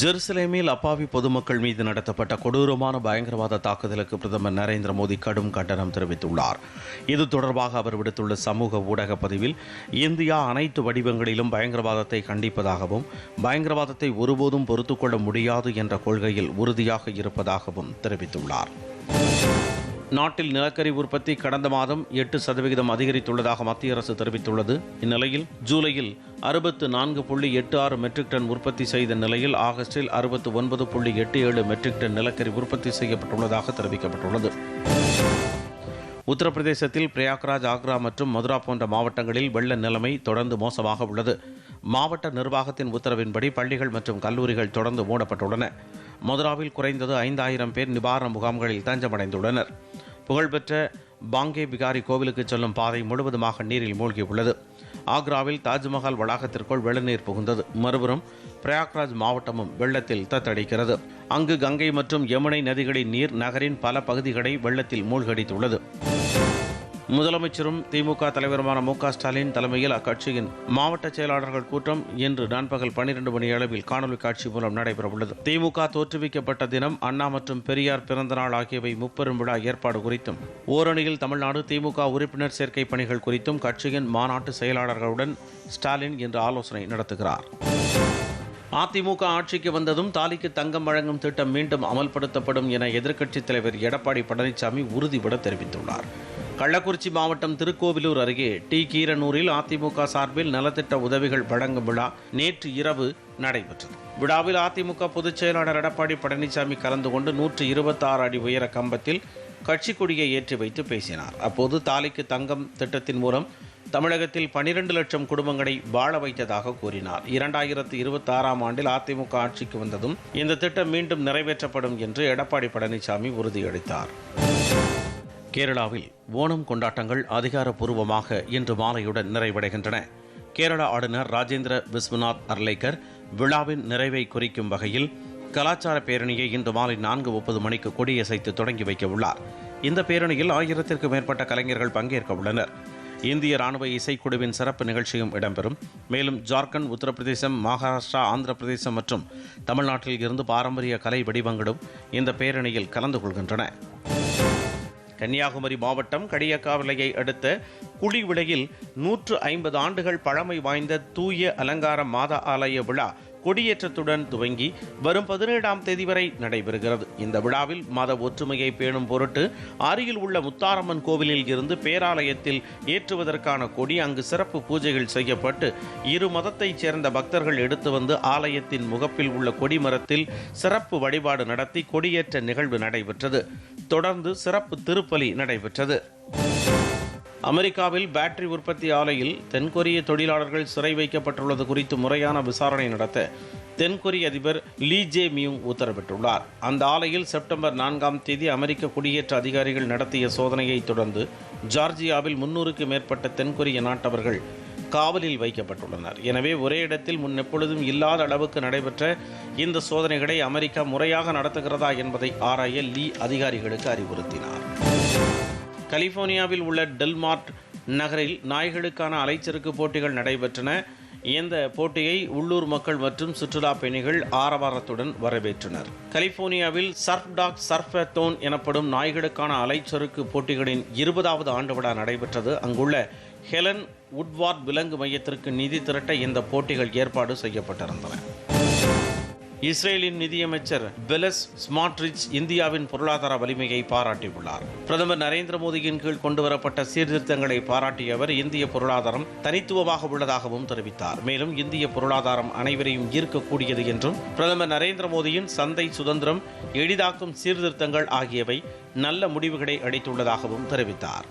ஜெருசலேமில் அப்பாவி பொதுமக்கள் மீது நடத்தப்பட்ட கொடூரமான பயங்கரவாத தாக்குதலுக்கு பிரதமர் நரேந்திர மோடி கடும் கண்டனம் தெரிவித்துள்ளார். இது தொடர்பாக அவர் விடுத்துள்ள சமூக ஊடக பதிவில் இந்தியா அனைத்து வடிவங்களிலும் பயங்கரவாதத்தை கண்டிப்பதாகவும் பயங்கரவாதத்தை ஒருபோதும் பொறுத்துக்கொள்ள முடியாது என்ற கொள்கையில் உறுதியாக இருப்பதாகவும் தெரிவித்துள்ளார். நாட்டில் நிலக்கரி உற்பத்தி கடந்த மாதம் எட்டு சதவிகிதம் அதிகரித்துள்ளதாக மத்திய அரசு தெரிவித்துள்ளது. இந்நிலையில் ஜூலையில் அறுபத்து நான்கு புள்ளி எட்டு ஆறு மெட்ரிக் டன் உற்பத்தி செய்த நிலையில் ஆகஸ்டில் அறுபத்து ஒன்பது புள்ளி எட்டு ஏழு மெட்ரிக் டன் நிலக்கரி உற்பத்தி செய்யப்பட்டுள்ளதாக தெரிவிக்கப்பட்டுள்ளது. உத்தரப்பிரதேசத்தில் பிரயாக்ராஜ் ஆக்ரா மற்றும் மதுரா போன்ற மாவட்டங்களில் வெள்ள நிலைமை தொடர்ந்து மோசமாக உள்ளது. மாவட்ட நிர்வாகத்தின் உத்தரவின்படி பள்ளிகள் மற்றும் கல்லூரிகள் தொடர்ந்து மூடப்பட்டுள்ளன. மதுராவில் குறைந்தது ஐந்தாயிரம் பேர் நிவாரண முகாம்களில் தஞ்சமடைந்துள்ளனர். புகழ்பெற்ற பாங்கே பிகாரி கோவிலுக்கு செல்லும் பாதை முழுவதுமாக நீரில் மூழ்கியுள்ளது. ஆக்ராவில் தாஜ்மஹால் வளாகத்திற்குள் வெள்ளநீர் புகுந்தது. மறுபுறம் பிரயாக்ராஜ் மாவட்டமும் வெள்ளத்தில் தத்தடிக்கிறது. அங்கு கங்கை மற்றும் யமுனை நதிகளின் நீர் நகரின் பல பகுதிகளை வெள்ளத்தில் மூழ்கடித்துள்ளது. முதலமைச்சரும் திமுக தலைவருமான மு க ஸ்டாலின் தலைமையில் அக்கட்சியின் மாவட்ட செயலாளர்கள் கூட்டம் இன்று நண்பகல் பன்னிரண்டு மணி அளவில் காணொலி காட்சி மூலம் நடைபெறவுள்ளது. திமுக தோற்றுவிக்கப்பட்ட தினம் அண்ணா மற்றும் பெரியார் பிறந்த நாள் ஆகியவை முப்பெரும் விழா ஏற்பாடு குறித்தும் ஓரணியில் தமிழ்நாடு திமுக உறுப்பினர் சேர்க்கை பணிகள் குறித்தும் கட்சியின் மாநாட்டு செயலாளர்களுடன் ஸ்டாலின் இன்று ஆலோசனை நடத்துகிறார். அதிமுக ஆட்சிக்கு வந்ததும் தாலிக்கு தங்கம் வழங்கும் திட்டம் மீண்டும் அமல்படுத்தப்படும் என எதிர்க்கட்சித் தலைவர் எடப்பாடி பழனிசாமி உறுதிபட தெரிவித்துள்ளார். கள்ளக்குறிச்சி மாவட்டம் திருக்கோவிலூர் அருகே டி. கீரனூரில் அதிமுக சார்பில் நலத்திட்ட உதவிகள் வழங்கும் விழா நேற்று இரவு நடைபெற்றது. விழாவில் அதிமுக பொதுச் செயலாளர் எடப்பாடி பழனிசாமி கலந்து கொண்டு நூற்று இருபத்தாறு அடி உயர கம்பத்தில் கட்சி கொடியை ஏற்றி வைத்து பேசினார். அப்போது தாலிக்கு தங்கம் திட்டத்தின் மூலம் தமிழகத்தில் பனிரெண்டு லட்சம் குடும்பங்களை வாழ வைத்ததாக கூறினார். இரண்டாயிரத்து இருபத்தி ஆறாம் ஆண்டில் அதிமுக ஆட்சிக்கு வந்ததும் இந்த திட்டம் மீண்டும் நிறைவேற்றப்படும் என்று எடப்பாடி பழனிசாமி உறுதியளித்தார். கேரளாவில் ஓணம் கொண்டாட்டங்கள் அதிகாரப்பூர்வமாக இன்று மாலையுடன் நிறைவடைகின்றன. கேரள ஆளுநர் ராஜேந்திர விஸ்வநாத் அர்லேக்கர் விழாவின் நிறைவை குறிக்கும் வகையில் கலாச்சார பேரணியை இன்று மாலை நான்கு முப்பது மணிக்கு கொடியசைத்து தொடங்கி வைக்க உள்ளார். இந்த பேரணியில் ஆயிரத்திற்கும் மேற்பட்ட கலைஞர்கள் பங்கேற்க உள்ளனர். இந்திய ராணுவ இசைக்குழுவின் சிறப்பு நிகழ்ச்சியும் இடம்பெறும். மேலும் ஜார்க்கண்ட் உத்தரப்பிரதேசம் மகாராஷ்டிரா ஆந்திர பிரதேசம் மற்றும் தமிழ்நாட்டில் இருந்து பாரம்பரிய கலை வடிவங்களும் இந்த பேரணியில் கலந்து கொள்கின்றன. கன்னியாகுமரி மாவட்டம் கடியக்காவிலையை அடுத்த குழிவிளையில் நூற்று ஐம்பது ஆண்டுகள் பழமை வாய்ந்த தூய அலங்கார மாதா ஆலய விழா கொடியேற்றத்துடன் துவங்கி வரும் பதினேழாம் தேதி வரை நடைபெறுகிறது. இந்த விழாவில் மத ஒற்றுமையை பேணும் பொருட்டு அருகில் உள்ள முத்தாரம்மன் கோவிலில் இருந்து பேராலயத்தில் ஏற்றுவதற்கான கொடி அங்கு சிறப்பு பூஜைகள் செய்யப்பட்டு இரு மதத்தைச் சேர்ந்த பக்தர்கள் எடுத்து வந்து ஆலயத்தின் முகப்பில் உள்ள கொடிமரத்தில் சிறப்பு வழிபாடு நடத்தி கொடியேற்ற நிகழ்வு நடைபெற்றது. தொடர்ந்து சிறப்பு திருப்பலி நடைபெற்றது. அமெரிக்காவில் பேட்டரி உற்பத்தி ஆலையில் தென்கொரிய தொழிலாளர்கள் சிறை வைக்கப்பட்டுள்ளது குறித்து முறையான விசாரணை நடத்த தென்கொரிய அதிபர் லீ ஜே மியூங் உத்தரவிட்டுள்ளார். அந்த ஆலையில் செப்டம்பர் நான்காம் தேதி அமெரிக்க குடியேற்ற அதிகாரிகள் நடத்திய சோதனையை தொடர்ந்து ஜார்ஜியாவில் முன்னூறுக்கு மேற்பட்ட தென்கொரிய நாட்டவர்கள் காவலில் வைக்கப்பட்டுள்ளனர். எனவே ஒரே இடத்தில் முன் எப்பொழுதும் இல்லாத அளவுக்கு நடைபெற்ற இந்த சோதனைகளை அமெரிக்கா முறையாக நடத்துகிறதா என்பதை ஆராய லீ அதிகாரிகளுக்கு அறிவுறுத்தினார். கலிபோர்னியாவில் உள்ள டெல்மார்ட் நகரில் நாய்களுக்கான அலைச்சறுக்கு போட்டிகள் நடைபெற்றன. இந்த போட்டியை உள்ளூர் மக்கள் மற்றும் சுற்றுலா பயணிகள் ஆரவாரத்துடன் வரவேற்றனர். கலிபோர்னியாவில் சர்ஃப் டாக் சர்ஃபத்தோன் எனப்படும் நாய்களுக்கான அலைச்சறுக்கு போட்டிகளின் இருபதாவது ஆண்டு விழா நடைபெற்றது. அங்குள்ள ஹெலன் உட்வார்ட் விலங்கு மையத்திற்கு நிதி திரட்ட இந்த போட்டிகள் ஏற்பாடு செய்யப்பட்டிருந்தன. இஸ்ரேலின் நிதியமைச்சர் பெலஸ் ஸ்மார்ட்ரிச் இந்தியாவின் பொருளாதார வலிமையை பாராட்டியுள்ளார். பிரதமர் நரேந்திர மோடியின் கீழ் கொண்டுவரப்பட்ட சீர்திருத்தங்களை பாராட்டிய அவர் இந்திய பொருளாதாரம் தனித்துவமாக உள்ளதாகவும் தெரிவித்தார். மேலும் இந்திய பொருளாதாரம் அனைவரையும் ஈர்க்கக்கூடியது என்றும் பிரதமர் நரேந்திர மோடியின் சந்தை சுதந்திரம் எளிதாக்கும் சீர்திருத்தங்கள் ஆகியவை நல்ல முடிவுகளை அளித்துள்ளதாகவும் தெரிவித்தார்.